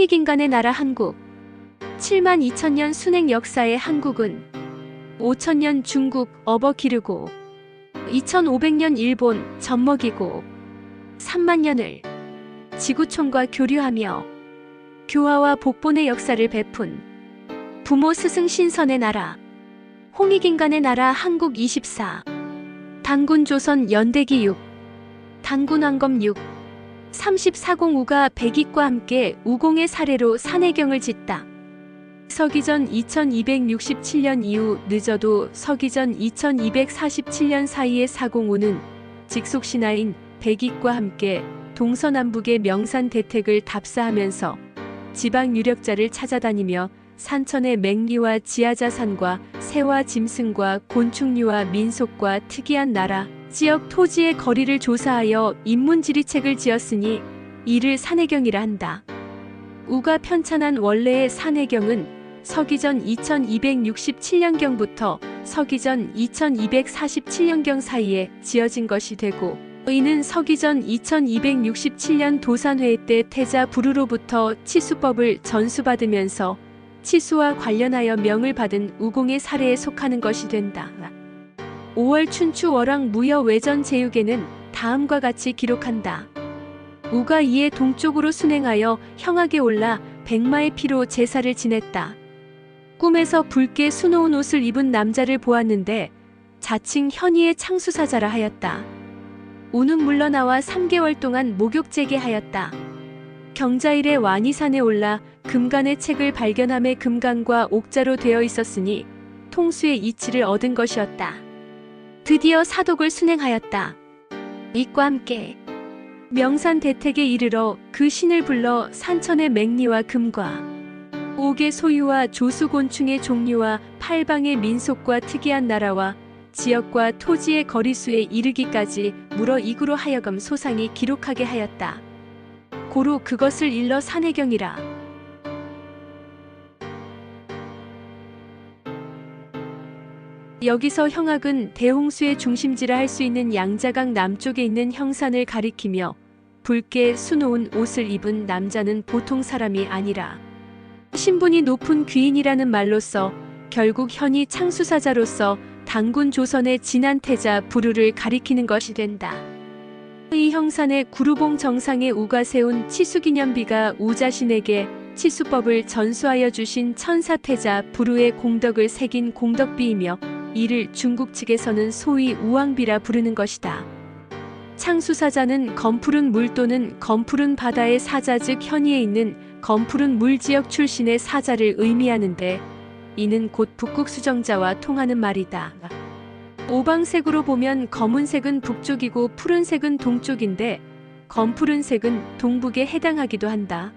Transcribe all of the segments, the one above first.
홍익인간의 나라 한국. 7만 2천년 순행 역사의 한국은 5천년 중국 업어 기르고 2500년 일본 젖먹이고 3만 년을 지구촌과 교류하며 교화와 복본의 역사를 베푼 부모 스승 신선의 나라. 홍익인간의 나라 한국 24 단군 조선 연대기 6 단군 왕검 6 3405가 백익과 함께 우공의 사례로 산해경을 짓다. 서기전 2267년 이후 늦어도 서기전 2247년 사이의 405는 직속 신하인 백익과 함께 동서남북의 명산 대택을 답사하면서 지방 유력자를 찾아다니며 산천의 맹리와 지하자산과 새와 짐승과 곤충류와 민속과 특이한 나라, 지역 토지의 거리를 조사하여 인문지리책을 지었으니 이를 산해경이라 한다. 우가 편찬한 원래의 산해경은 서기전 2267년경부터 서기전 2247년경 사이에 지어진 것이 되고 이는 서기전 2267년 도산회 때 태자 부루로부터 치수법을 전수받으면서 치수와 관련하여 명을 받은 우공의 사례에 속하는 것이 된다. 5월 춘추 월왕 무여 외전 제육에는 다음과 같이 기록한다. 우가 이에 동쪽으로 순행하여 형악에 올라 백마의 피로 제사를 지냈다. 꿈에서 붉게 수놓은 옷을 입은 남자를 보았는데 자칭 현이의 창수사자라 하였다. 우는 물러나와 3개월 동안 목욕제게 하였다. 경자일에 완이산에 올라 금간의 책을 발견함에 금간과 옥자로 되어 있었으니 통수의 이치를 얻은 것이었다. 드디어 사독을 순행하였다. 이과 함께 명산 대택에 이르러 그 신을 불러 산천의 맹리와 금과 옥의 소유와 조수곤충의 종류와 팔방의 민속과 특이한 나라와 지역과 토지의 거리수에 이르기까지 물어 이구로 하여금 소상히 기록하게 하였다. 고로 그것을 일러 산해경이라. 여기서 형악은 대홍수의 중심지라 할 수 있는 양자강 남쪽에 있는 형산을 가리키며 붉게 수놓은 옷을 입은 남자는 보통 사람이 아니라 신분이 높은 귀인이라는 말로써 결국 현이 창수사자로서 당군 조선의 진한 태자 부루를 가리키는 것이 된다. 이 형산의 구루봉 정상에 우가 세운 치수기념비가 우 자신에게 치수법을 전수하여 주신 천사태자 부루의 공덕을 새긴 공덕비이며 이를 중국 측에서는 소위 우왕비라 부르는 것이다. 창수사자는 검푸른 물 또는 검푸른 바다의 사자 즉 현이에 있는 검푸른 물 지역 출신의 사자를 의미하는데 이는 곧 북극 수정자와 통하는 말이다. 오방색으로 보면 검은색은 북쪽이고 푸른색은 동쪽인데 검푸른색은 동북에 해당하기도 한다.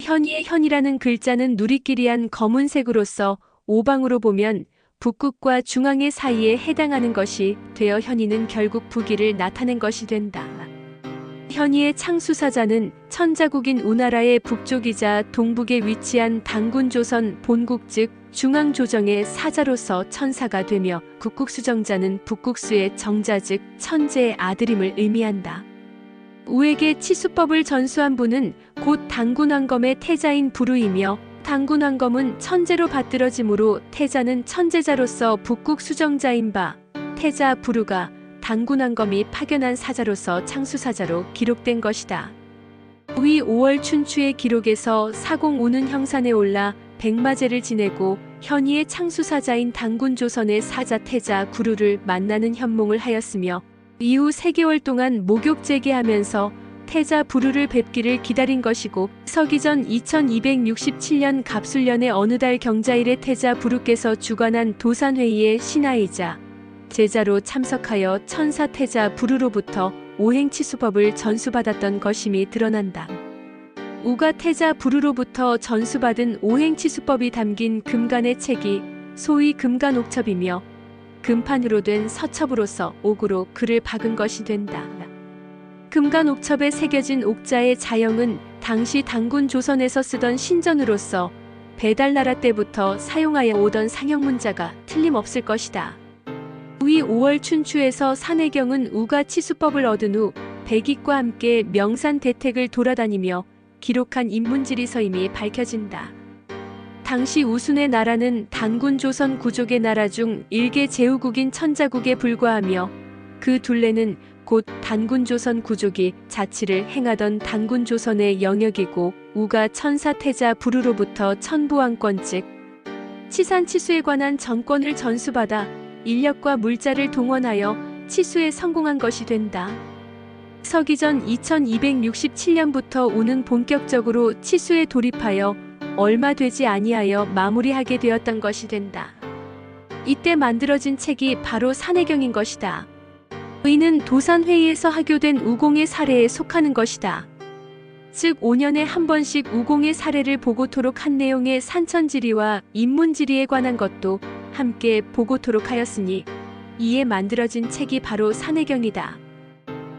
현이의 현이라는 글자는 누리끼리한 검은색으로서 오방으로 보면 북극과 중앙의 사이에 해당하는 것이 되어 현이는 결국 북위를 나타낸 것이 된다. 현이의 창수사자는 천자국인 우나라의 북쪽이자 동북에 위치한 당군조선 본국 즉 중앙조정의 사자로서 천사가 되며 국국수정자는 북국수의 정자 즉 천재의 아들임을 의미한다. 우에게 치수법을 전수한 분은 곧 당군왕검의 태자인 부루이며 당군왕검은 천재로 받들어지므로 태자는 천재자로서 북국 수정자인 바 태자 부루가 당군왕검이 파견한 사자로서 창수사자로 기록된 것이다. 위 5월 춘추의 기록에서 사공 오는 형산에 올라 백마제를 지내고 현이의 창수사자인 당군 조선의 사자 태자 구루를 만나는 현몽을 하였으며 이후 3개월 동안 목욕제기하면서 태자 부루를 뵙기를 기다린 것이고 서기전 2267년 갑술년의 어느 달 경자일에 태자 부루께서 주관한 도산회의의 신하이자 제자로 참석하여 천사 태자 부루로부터 오행치수법을 전수받았던 것임이 드러난다. 우가 태자 부루로부터 전수받은 오행치수법이 담긴 금간의 책이 소위 금간옥첩이며 금판으로 된 서첩으로서 옥으로 글을 박은 것이 된다. 금간 옥첩에 새겨진 옥자의 자형은 당시 당군 조선에서 쓰던 신전으로서 배달나라 때부터 사용하여 오던 상형 문자가 틀림없을 것이다. 위 5월 춘추에서 산해경은 우가 치수법을 얻은 후 백익과 함께 명산 대택을 돌아다니며 기록한 인문지리서 임이 밝혀진다. 당시 우순의 나라는 단군 조선 구족의 나라 중 일개 제후국인 천자국에 불과하며 그 둘레는 곧 단군 조선 구족이 자치를 행하던 단군 조선의 영역이고 우가 천사태자 부르로부터 천부왕권 즉 치산치수에 관한 정권을 전수받아 인력과 물자를 동원하여 치수에 성공한 것이 된다. 서기전 2267년부터 우는 본격적으로 치수에 돌입하여 얼마 되지 아니하여 마무리하게 되었던 것이 된다. 이때 만들어진 책이 바로 산해경인 것이다. 의는 도산회의에서 하교된 우공의 사례에 속하는 것이다. 즉 5년에 한 번씩 우공의 사례를 보고토록 한 내용의 산천지리와 인문지리에 관한 것도 함께 보고토록 하였으니 이에 만들어진 책이 바로 산해경이다.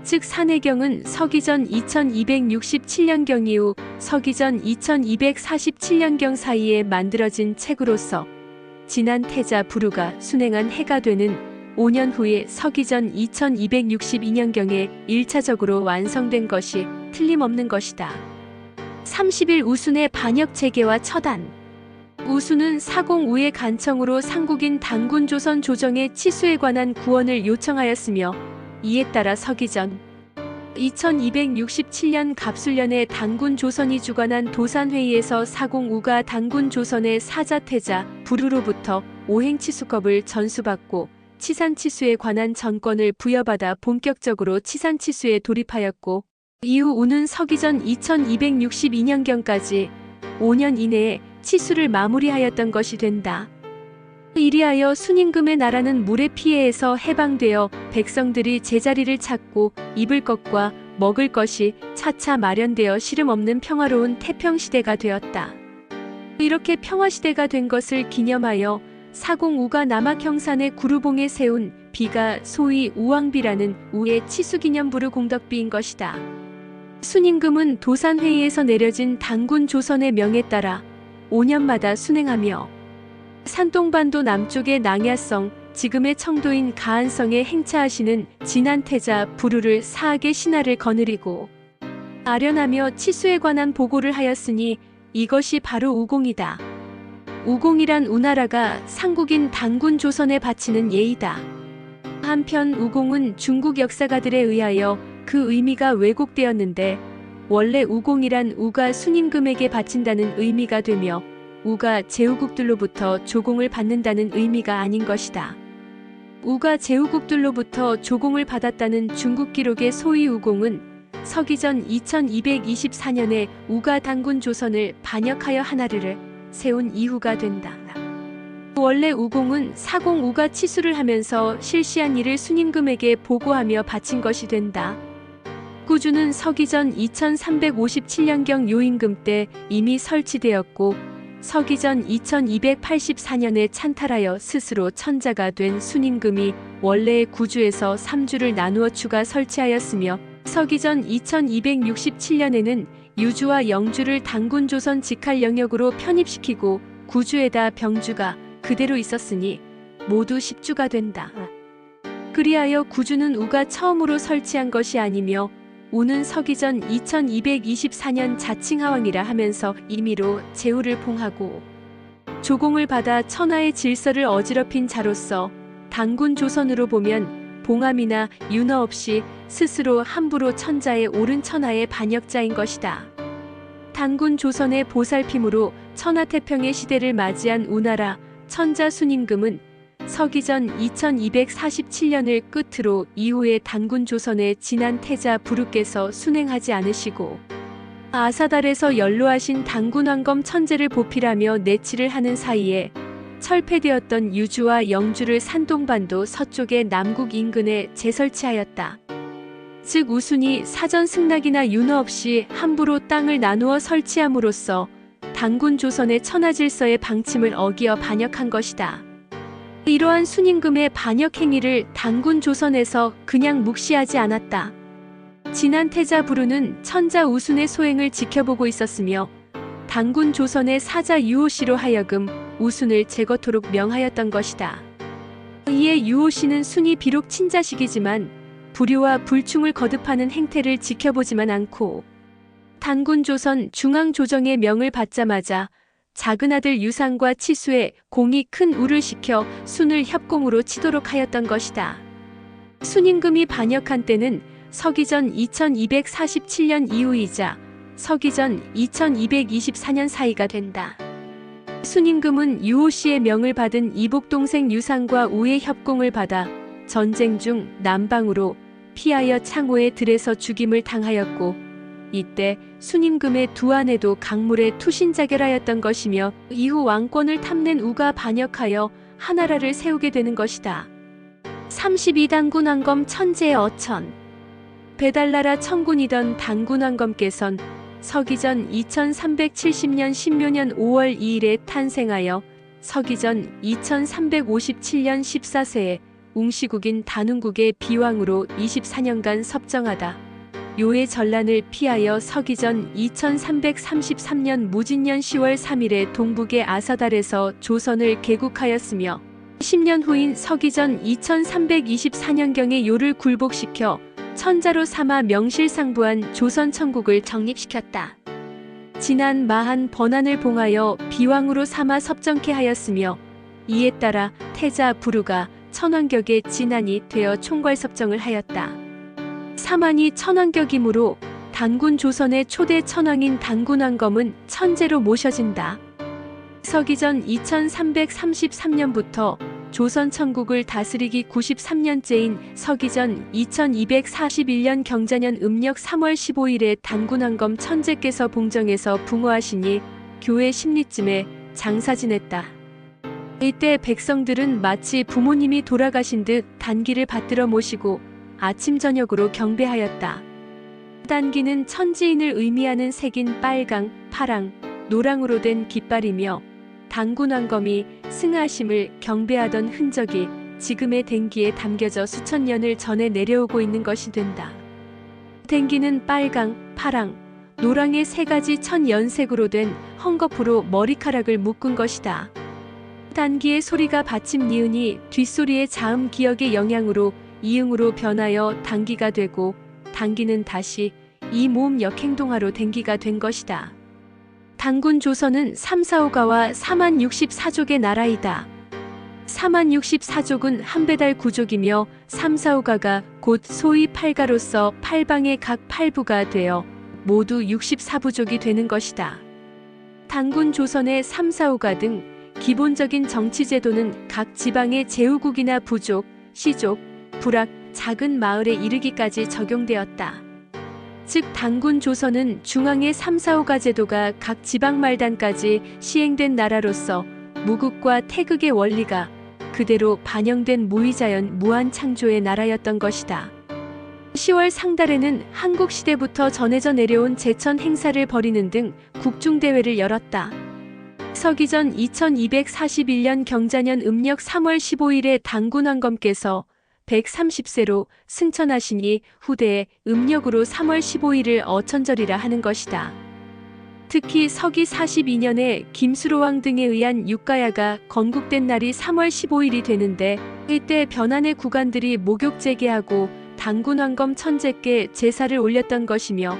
즉 산해경은 서기전 2267년경 이후 서기전 2247년경 사이에 만들어진 책으로서 진한 태자 부루가 순행한 해가 되는 5년 후에 서기전 2262년경에 1차적으로 완성된 것이 틀림없는 것이다. 30일 우순의 반역 체계와 처단 우순은 사공 우의 간청으로 상국인 단군 조선 조정의 치수에 관한 구원을 요청하였으며 이에 따라 서기전 2267년 갑술년에 단군 조선이 주관한 도산회의에서 사공 우가 단군 조선의 사자태자 부루로부터 오행치수법을 전수받고 치산치수에 관한 전권을 부여받아 본격적으로 치산치수에 돌입하였고 이후 우는 서기 전 2262년경까지 5년 이내에 치수를 마무리하였던 것이 된다. 이리하여 순임금의 나라는 물의 피해에서 해방되어 백성들이 제자리를 찾고 입을 것과 먹을 것이 차차 마련되어 시름 없는 평화로운 태평시대가 되었다. 이렇게 평화시대가 된 것을 기념하여 사공우가 남학 형산의 구루봉에 세운 비가 소위 우왕비라는 우의 치수기념부르 공덕비인 것이다. 순임금은 도산회의에서 내려진 단군 조선의 명에 따라 5년마다 순행하며 산동반도 남쪽의 낭야성, 지금의 청도인 가한성에 행차하시는 진한태자 부루를 사악의 신하를 거느리고 아련하며 치수에 관한 보고를 하였으니 이것이 바로 우공이다. 우공이란 우나라가 상국인 단군 조선에 바치는 예의다. 한편 우공은 중국 역사가들에 의하여 그 의미가 왜곡되었는데 원래 우공이란 우가 순임금에게 바친다는 의미가 되며 우가 제후국들로부터 조공을 받는다는 의미가 아닌 것이다. 우가 제후국들로부터 조공을 받았다는 중국 기록의 소위 우공은 서기전 2224년에 우가 단군 조선을 반역하여 하나르를 세운 이후가 된다. 원래 우공은 사공 우가 치수를 하면서 실시한 일을 순임금에게 보고하며 바친 것이 된다. 구주는 서기전 2357년경 요임금 때 이미 설치되었고 서기전 2284년에 찬탈하여 스스로 천자가 된 순임금이 원래의 구주에서 3주를 나누어 추가 설치하였으며 서기전 2267년에는 유주와 영주를 단군 조선 직할 영역으로 편입시키고 구주에다 병주가 그대로 있었으니 모두 10주가 된다. 그리하여 구주는 우가 처음으로 설치한 것이 아니며 우는 서기전 2224년 자칭하왕이라 하면서 임의로 제후를 봉하고 조공을 받아 천하의 질서를 어지럽힌 자로서 단군 조선으로 보면 봉함이나 윤허 없이 스스로 함부로 천자의 옳은 천하의 반역자인 것이다. 단군 조선의 보살핌으로 천하태평의 시대를 맞이한 우나라 천자 순임금은 서기전 2247년을 끝으로 이후에 단군 조선의 진한 태자 부르께서 순행하지 않으시고 아사달에서 연로하신 단군 왕검 천재를 보필하며 내치를 하는 사이에 철폐되었던 유주와 영주를 산동반도 서쪽의 남국 인근에 재설치하였다. 즉 우순이 사전 승낙이나 윤허 없이 함부로 땅을 나누어 설치함으로써 단군 조선의 천하질서의 방침을 어기어 반역한 것이다. 이러한 순임금의 반역 행위를 단군 조선에서 그냥 묵시하지 않았다. 진한 태자 부루는 천자 우순의 소행을 지켜보고 있었으며 단군 조선의 사자 유호씨로 하여금 우순을 제거토록 명하였던 것이다. 이에 유호씨는 순이 비록 친자식이지만 불효와 불충을 거듭하는 행태를 지켜보지만 않고 단군 조선 중앙조정의 명을 받자마자 작은 아들 유상과 치수에 공이 큰 우를 시켜 순을 협공으로 치도록 하였던 것이다. 순임금이 반역한 때는 서기전 2247년 이후이자 서기전 2224년 사이가 된다. 순임금은 유호 씨의 명을 받은 이복 동생 유상과 우의 협공을 받아 전쟁 중 남방으로 피하여 창호의 들에서 죽임을 당하였고 이때 순임금의 두 아내도 강물에 투신자결하였던 것이며 이후 왕권을 탐낸 우가 반역하여 하나라를 세우게 되는 것이다. 32단군 왕검 천재의 어천 배달나라 천군이던 단군 왕검께선 서기전 2370년 신묘년 5월 2일에 탄생하여 서기전 2357년 14세에 웅시국인 단웅국의 비왕으로 24년간 섭정하다. 요의 전란을 피하여 서기전 2333년 무진년 10월 3일에 동북의 아사달에서 조선을 개국하였으며 10년 후인 서기전 2324년경에 요를 굴복시켜 천자로 삼아 명실상부한 조선 천국을 정립시켰다. 지난 마한 번안을 봉하여 비왕으로 삼아 섭정케 하였으며 이에 따라 태자 부루가 천왕격의 진안이 되어 총괄섭정을 하였다. 사만이 천왕격이므로 단군 조선의 초대 천왕인 단군왕검은 천재로 모셔진다. 서기전 2333년부터 조선 천국을 다스리기 93년째인 서기전 2241년 경자년 음력 3월 15일에 단군왕검 천재께서 봉정에서 붕어하시니 교회 심리쯤에 장사 지냈다. 이때 백성들은 마치 부모님이 돌아가신 듯 단기를 받들어 모시고 아침 저녁으로 경배하였다. 단기는 천지인을 의미하는 색인 빨강, 파랑, 노랑으로 된 깃발이며 단군왕검이 승하심을 경배하던 흔적이 지금의 댕기에 담겨져 수천 년을 전해 내려오고 있는 것이 된다. 댕기는 빨강, 파랑, 노랑의 세 가지 천연색으로 된 헝겊으로 머리카락을 묶은 것이다. 단기의 소리가 받침 니은이 뒷소리의 자음 기억의 영향으로 이응으로 변하여 단기가 되고 단기는 다시 이 모음 역행동화로 댕기가 된 것이다. 단군 조선은 3, 4, 5가와 4만 64족의 나라이다. 4만 64족은 한배달 구족이며 3, 4, 5가가 곧 소위 8가로서 팔방의 각 8부가 되어 모두 64부족이 되는 것이다. 단군 조선의 3, 4, 5가 등 기본적인 정치 제도는 각 지방의 제후국이나 부족, 시족, 부락, 작은 마을에 이르기까지 적용되었다. 즉 단군 조선은 중앙의 3, 4, 5가 제도가 각 지방 말단까지 시행된 나라로서 무국과 태극의 원리가 그대로 반영된 무의자연 무한 창조의 나라였던 것이다. 10월 상달에는 한국 시대부터 전해져 내려온 제천 행사를 벌이는 등 국중대회를 열었다. 서기전 2241년 경자년 음력 3월 15일에 단군왕검께서 130세로 승천하시니 후대에 음력으로 3월 15일을 어천절이라 하는 것이다. 특히 서기 42년에 김수로왕 등에 의한 육가야가 건국된 날이 3월 15일이 되는데 이때 변환의 구간들이 목욕 재개하고 단군왕검 천재께 제사를 올렸던 것이며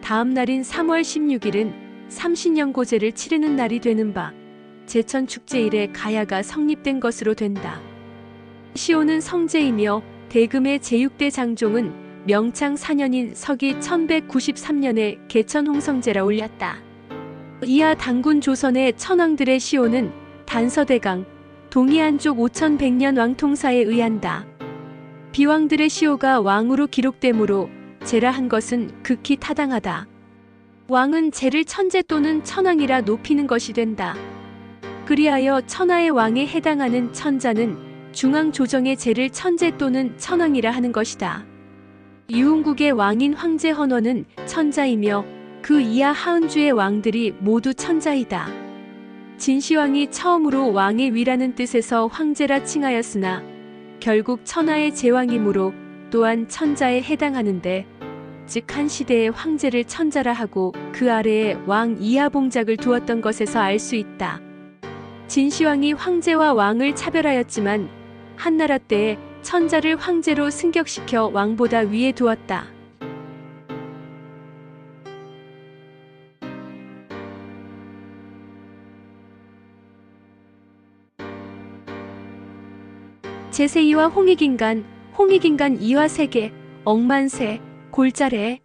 다음 날인 3월 16일은 삼신년고제를 치르는 날이 되는 바 제천 축제일에 가야가 성립된 것으로 된다. 시오는 성제이며 대금의 제6대 장종은 명창 4년인 서기 1193년에 개천홍성제라 올렸다. 이하 단군 조선의 천왕들의 시오는 단서대강, 동해안쪽 5100년 왕통사에 의한다. 비왕들의 시오가 왕으로 기록되므로 제라 한 것은 극히 타당하다. 왕은 제를 천재 또는 천왕이라 높이는 것이 된다. 그리하여 천하의 왕에 해당하는 천자는 중앙 조정의 제를 천재 또는 천왕이라 하는 것이다. 유흥국의 왕인 황제 헌원은 천자이며 그 이하 하은주의 왕들이 모두 천자이다. 진시황이 처음으로 왕의 위라는 뜻에서 황제라 칭하였으나 결국 천하의 제왕이므로 또한 천자에 해당하는데 즉 한 시대의 황제를 천자라 하고 그 아래에 왕 이하봉작을 두었던 것에서 알 수 있다. 진시황이 황제와 왕을 차별하였지만 한나라 때에 천자를 황제로 승격시켜 왕보다 위에 두었다. 제세이와 홍익인간, 홍익인간 이화세계, 억만세, 골자래,